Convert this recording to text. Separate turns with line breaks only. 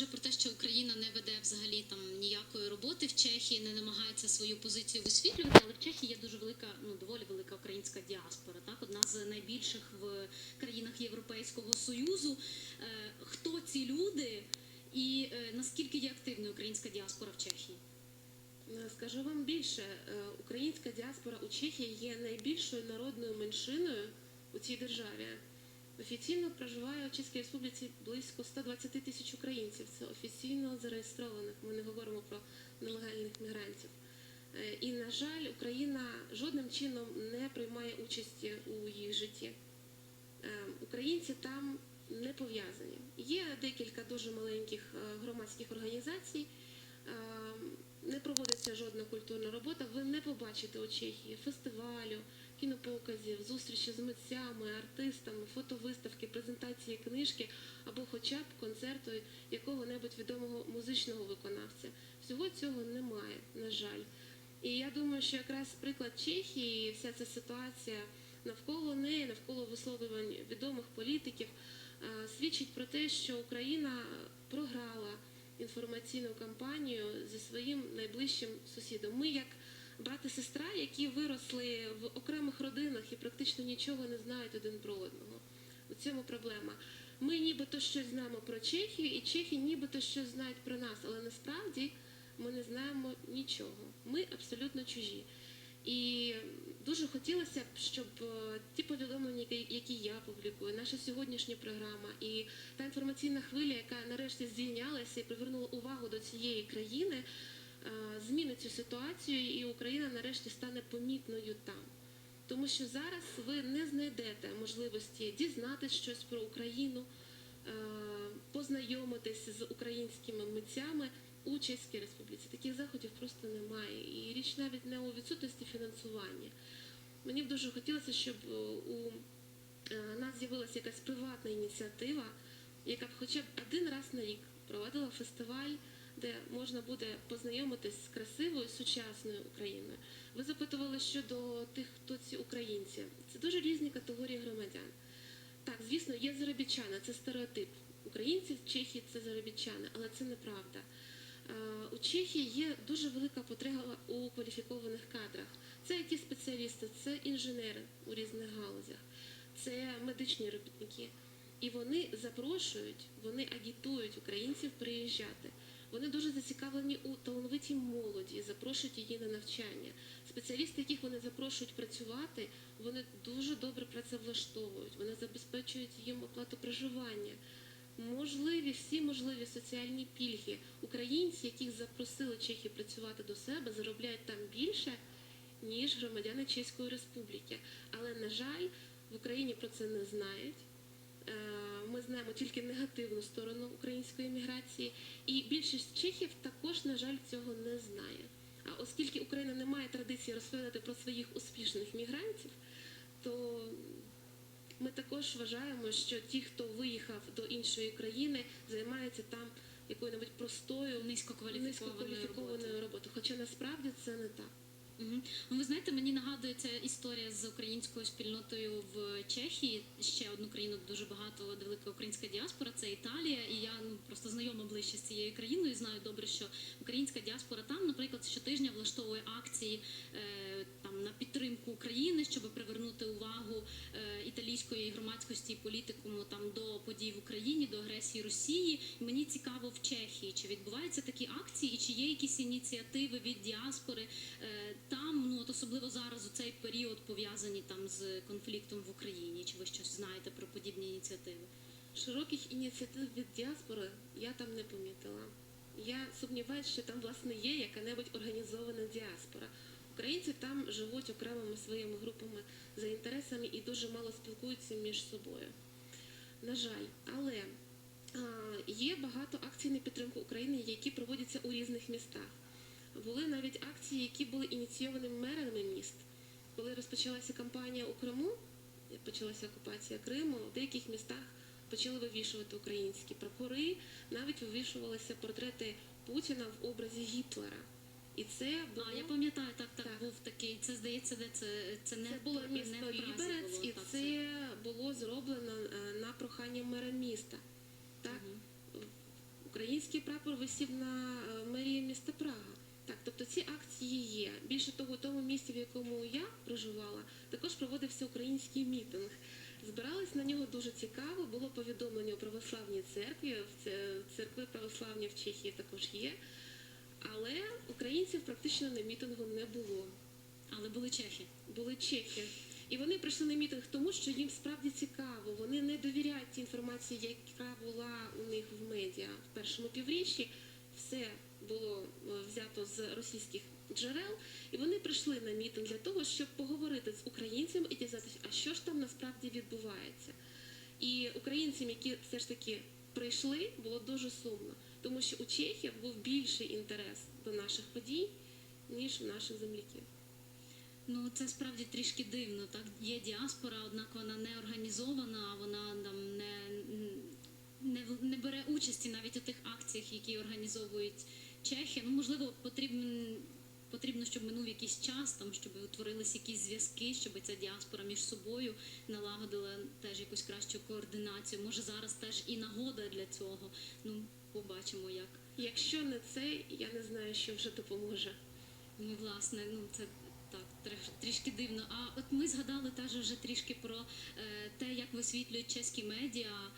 вже про те, що Україна не веде взагалі там ніякої роботи в Чехії, не намагається свою позицію висвітлювати, але в Чехії є дуже велика, ну доволі велика українська діаспора, так одна з найбільших в країнах Європейського Союзу. Е, Хто ці люди і е, наскільки є активною українська діаспора в Чехії?
Е, Скажу вам більше, українська діаспора у Чехії є найбільшою народною меншиною у цій державі. Офіційно проживає у Чеській Республіці близько 120 тисяч українців. Це офіційно зареєстрованих. Ми не говоримо про нелегальних мігрантів. Е, І, на жаль, Україна жодним чином не приймає участі у їх житті. Е, Українці там не пов'язані. Є декілька дуже маленьких е, громадських організацій. Проводиться жодна культурна робота. Ви не побачите у Чехії фестивалю, кінопоказів, зустрічі з митцями, артистами, фотовиставки, презентації книжки або хоча б концерту якого-небудь відомого музичного виконавця. Всього цього немає, на жаль. І я думаю, що якраз приклад Чехії, і вся ця ситуація навколо неї, навколо висловлювань відомих політиків, свідчить про те, що Україна програла інформаційну кампанію зі своїм найближчим сусідом. Ми, як брат і сестра, які виросли в окремих родинах і практично нічого не знають один про одного. У цьому проблема. Ми нібито щось знаємо про Чехію, і чехи нібито щось знають про нас, але насправді ми не знаємо нічого. Ми абсолютно чужі. І хотілося б, щоб е, ті повідомлення, які- я публікую, наша сьогоднішня програма і та інформаційна хвиля, яка нарешті здійнялася і привернула увагу до цієї країни, е, змінить цю ситуацію, і Україна нарешті стане помітною там. Тому що зараз ви не знайдете можливості дізнатися щось про Україну, е, познайомитись з українськими митцями у Чеській Республіці. Таких заходів просто немає. І річ навіть не у відсутності фінансування. Мені б дуже хотілося, щоб е, у е, нас з'явилася якась приватна ініціатива, яка б хоча б один раз на рік проводила фестиваль, де можна буде познайомитись з красивою сучасною Україною. Ви запитували щодо тих, хто ці українці. Це дуже різні категорії громадян. Так, звісно, є заробітчани, це стереотип. Українці Чехії це заробітчани, але це неправда. Е, У Чехії є дуже велика потреба у кваліфікованих кадрах. Це які спеціалісти, це інженери у різних галузях, це медичні робітники. І вони запрошують, вони агітують українців приїжджати. Вони дуже зацікавлені у талановитій молоді, запрошують її на навчання. Спеціалісти, яких вони запрошують працювати, вони дуже добре працевлаштовують, вони забезпечують їм оплату проживання. Можливі всі можливі соціальні пільги. Українці, яких запросили Чехи працювати до себе, заробляють там більше, ніж громадяни Чеської Республіки. Але, на жаль, в Україні про це не знають. Е, Ми знаємо тільки негативну сторону української міграції, і більшість чехів також, на жаль, цього не знає. А оскільки Україна не має традиції розповідати про своїх успішних мігрантів, то ми також вважаємо, що ті, хто виїхав до іншої країни, займаються там якою-небудь простою,
Низькокваліфікованою
низькокваліфікованою
роботою.
роботою. Хоча насправді це не так.
Ну, ви знаєте, мені нагадує ця історія з українською спільнотою в Чехії. Ще одну країну дуже багато, велика українська діаспора, це Італія. І я ну просто знайома ближче з цією країною. Знаю добре, що українська діаспора там, наприклад, щотижня влаштовує акції е, там на підтримку України, щоб привернути увагу е, італійської громадськості і політикуму там до подій в Україні, до агресії Росії. І мені цікаво в Чехії, чи відбуваються такі акції, і чи є якісь ініціативи від діаспори е, там, ну от особливо зараз у цей період пов'язані там з конфліктом в Україні. Чи ви щось знаєте про подібні ініціативи?
Широких ініціатив від діаспори я там не помітила. Я сумніваюся, що там власне є яка-небудь організована діаспора. Українці там живуть окремими своїми групами за інтересами і дуже мало спілкуються між собою. На жаль, але а, є багато акцій на підтримку України, які проводяться у різних містах. Були навіть акції, які були ініційовані мерами міст. Коли розпочалася кампанія у Криму, почалася окупація Криму, в деяких містах почали вивішувати українські прапори, навіть вивішувалися портрети Путіна в образі Гітлера. І це було,
А я пам'ятаю, так, так,
Так.
був такий. Це здається, де це це не
це було місто
в
Ліберець,
було,
і
так,
це було зроблено е, на прохання мера міста. Так, українські український прапор висів на е, мерії міста Прага. Тобто ці акції є. Більше того, у тому місті, в якому я проживала, також проводився український мітинг. Збирались на нього дуже цікаво. Було повідомлення у православній церкві. В церкви православні в Чехії також є. Але українців практично на мітингу не було.
Але були чехи.
Були чехи. І вони прийшли на мітинг тому, що їм справді цікаво. Вони не довіряють тій інформації, яка була у них в медіа в першому півріччі. Все було е, взято з російських джерел, і вони прийшли на мітинг для того, щоб поговорити з українцями і дізнатися, а що ж там насправді відбувається. І українцям, які все ж таки прийшли, було дуже сумно, тому що у Чехів був більший інтерес до наших подій, ніж у наших земляків.
Ну це справді трішки дивно. Так є діаспора, однак вона не організована, вона там не, не, не бере участі навіть у тих акціях, які організовують чехи. Ну можливо, потрібен. Потрібно, щоб минув якийсь час, там щоб утворилися якісь зв'язки, щоб ця діаспора між собою налагодила теж якусь кращу координацію. Може зараз теж і нагода для цього. Ну побачимо як.
Якщо не це, я не знаю, що вже допоможе.
Ну, власне, ну це так трішки дивно. А от ми згадали теж вже трішки про е, те, як висвітлюють чеські медіа.